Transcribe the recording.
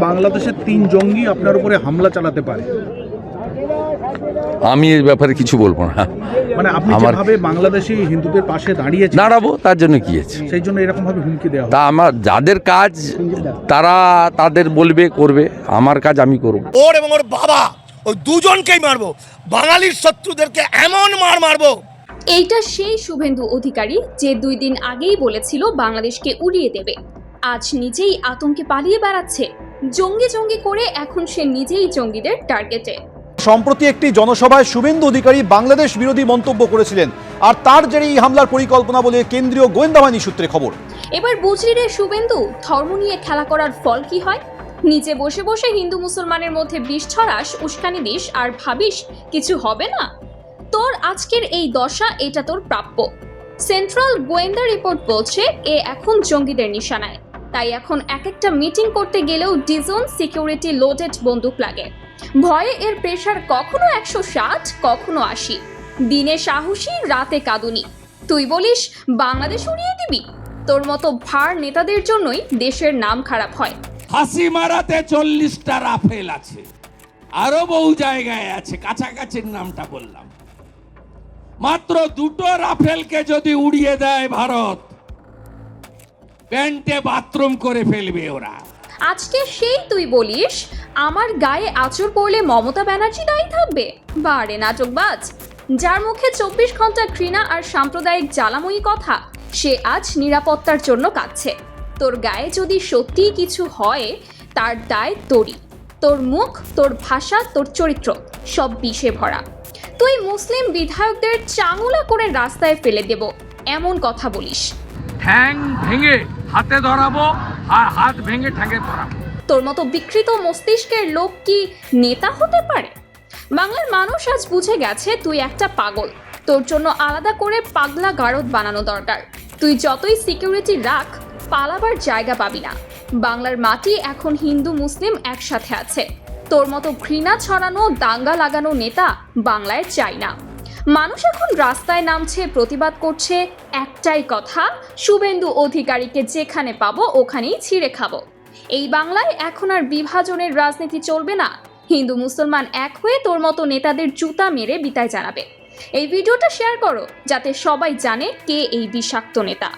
বাংলাদেশের তিন জঙ্গি আপনার উপরে হামলা চালাতে পারে। আমি এর ব্যাপারে কিছু বলব না। মানে আপনি আমার- যেভাবে বাংলাদেশি হিন্দুদের পাশে দাঁড়িয়েছেন দাঁড়াবো তার জন্য কি আছে? সেই জন্য এরকম ভাবে হুমকি দেওয়া তা আমার যাদের কাজ তারা তাদের বলবে করবে আমার কাজ আমি করব। ওর এবং ওর বাবা ওই দুজনকেই মারবো। বাঙালির শত্রুদেরকে এমন মার মারবো। এইটা সেই শুভেন্দু অধিকারী যে দুই দিন আগেই বলেছিল বাংলাদেশকে উড়িয়ে দেবে। আজ নিজেই আতঙ্কে পালিয়ে বেড়াচ্ছে। জঙ্গি জঙ্গি করে এখন সে নিজেই জঙ্গিদের টার্গেটে সম্প্রতি একটি জনসভায় শুভেন্দু অধিকারী বাংলাদেশ বিরোধী মন্তব্য করেছিলেন আর তার জেরে এই হামলার পরিকল্পনা বলে কেন্দ্রীয় গোয়েন্দা বাহিনী সূত্রে খবর। এবার বুঝলি রে শুভেন্দু ধর্ম নিয়ে খেলা করার ফল কি হয়? নিচে বসে বসে হিন্দু মুসলমানের মধ্যে বিষ ছড়াস উস্কানি দিস আর ভাবিস কিছু হবে না? তোর আজকের এই দশা এটা তোর প্রাপ্য। সেন্ট্রাল গোয়েন্দা রিপোর্ট বলছে এ এখন জঙ্গিদের নিশানায়। তাই এখন এক একটা মিটিং করতে গেলেও ডিজন সিকিউরিটি লোডেড বন্দুক লাগে। ভয়ে এর প্রেশার কখনো একশো ষাট, কখনো আশি। দিনে সাহসী, রাতে কাঁদুনি। তুই বলিস, বাংলাদেশ উড়িয়ে দিবি? তোর মতো ভার নেতাদের জন্যই দেশের নাম খারাপ হয়। হাসি মারাতে চল্লিশটা রাফেল আছে। আরও বহু জায়গায় আছে, কাছাকাছির নামটা বললাম। মাত্র দুটো রাফেলকে যদি উড়িয়ে দেয় ভারত প্যান্টে বাথরুম করে ফেলবে ওরা। আজকে সেই তুই বলিস আমার গায়ে আঁচড় পড়লে মমতা ব্যানার্জি দায়ী থাকবে? বারে নাটকবাজ যার মুখে চব্বিশ ঘণ্টা ঘৃণা আর সাম্প্রদায়িক জ্বালাময়ী কথা সে আজ নিরাপত্তার জন্য কাঁদছে। তোর গায়ে যদি সত্যিই কিছু হয় তার দায় তোরই। তোর মুখ তোর ভাষা তোর চরিত্র সব বিষে ভরা। তুই মুসলিম বিধায়কদের চাঙুলা করে রাস্তায় ফেলে দেব এমন কথা বলিস। ঠ্যাং ভেঙে হাতে ধরাবো আর হাত ভেঙে ঠ্যাঙে ধরাবো। তোর মতো বিকৃত মস্তিষ্কের লোক কি নেতা হতে পারে? বাংলার মানুষ আজ বুঝে গেছে তুই একটা পাগল। তোর জন্য আলাদা করে পাগলা গারদ বানানো দরকার। তুই যতই সিকিউরিটি রাখ, পালাবার জায়গা পাবি না। বাংলার মাটি এখন হিন্দু মুসলিম একসাথে আছে। তোর মতো ঘৃণা ছড়ানো, দাঙ্গা লাগানো নেতা বাংলায় চাই না। মানুষ এখন রাস্তায় নামছে, প্রতিবাদ করছে, একটাই কথা, শুভেন্দু অধিকারীকে যেখানে পাবো ওখানেই ছিঁড়ে খাব। এই বাংলায় এখন আর বিভাজনের রাজনীতি চলবে না। হিন্দু মুসলমান এক হয়ে তোর মতো নেতাদের জুতা মেরে বিতায় জানাবে। এই ভিডিওটা শেয়ার করো, যাতে সবাই জানে কে এই বিষাক্ত নেতা।